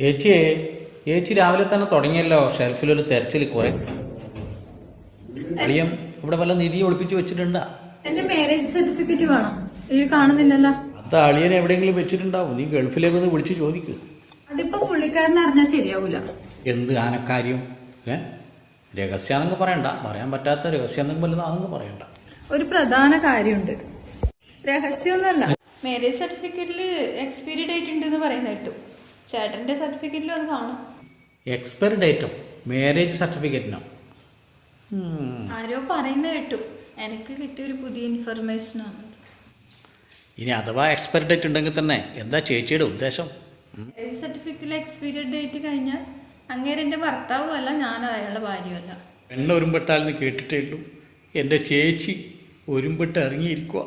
ഏച്ചി ഏച്ചി രാവിലെ തന്നെ തുടങ്ങിയല്ലോ. ഷെൽഫിൽ ഒരു തെരച്ചിൽ കുറെ. അളിയം ഇവിടെ വല്ല നിധി ഒളിപ്പിച്ചു വെച്ചിട്ടുണ്ടാ? എന്റെ മാരേജ് സർട്ടിഫിക്കറ്റ് വേണം. ഇത് കാണുന്നില്ലല്ലോ. അത് അളിയൻ എവിടെയെങ്കിലും വെച്ചിട്ടുണ്ടാവും. നീ ഗൾഫിലേക്ക് ഒന്ന് വിളിച്ചു ചോദിക്ക്. അതിപ്പോ പുള്ളിക്കാരൻ അറിഞ്ഞാൽ ശരിയാവൂല. എന്ത് ആനക്കാര്യം? ഏ? രഹസ്യാന്നൊക്കെ പറയണ്ട. പറയാൻ പറ്റാത്ത രഹസ്യാന്നൊക്കെ വലുതാണെന്ന് പറയണ്ട. ഒരു പ്രധാന കാര്യമുണ്ട്. രഹസ്യമൊന്നുമല്ല. മാരേജ് സർട്ടിഫിക്കറ്റിൽ എക്സ്പയറി ഡേറ്റ് ഉണ്ടെന്ന് പറയുന്ന കേട്ടു. ചേട്ടന്റെ സർട്ടിഫിക്കറ്റിലും അത് കാണും. എക്സ്പയറി ഡേറ്റോ മാരേജ് സർട്ടിഫിക്കറ്റിനോ ആരോ പറയുന്ന കേട്ടു. എനിക്ക് കിട്ടിയ ഒരു പുതിയ ഇൻഫർമേഷൻ ആണ്. ഇനി അഥവാ എക്സ്പയർ ഡേറ്റ് ഉണ്ടെങ്കിൽ തന്നെ എന്താ ചേച്ചിയുടെ ഉദ്ദേശം? മാരേജ് സർട്ടിഫിക്കറ്റിൽ എക്സ്പയറി ഡേറ്റ് കഴിഞ്ഞാൽ അങ്ങേരെ എന്റെ ഭർത്താവും അല്ല ഞാൻ അയാളുടെ ഭാര്യയല്ല എണ്ണ ഒരുമ്പെട്ടാലെന്ന് കേട്ടിട്ടേ ഉള്ളൂ. എന്റെ ചേച്ചി ഒരുമ്പെട്ട് ഇറങ്ങിയിരിക്കുക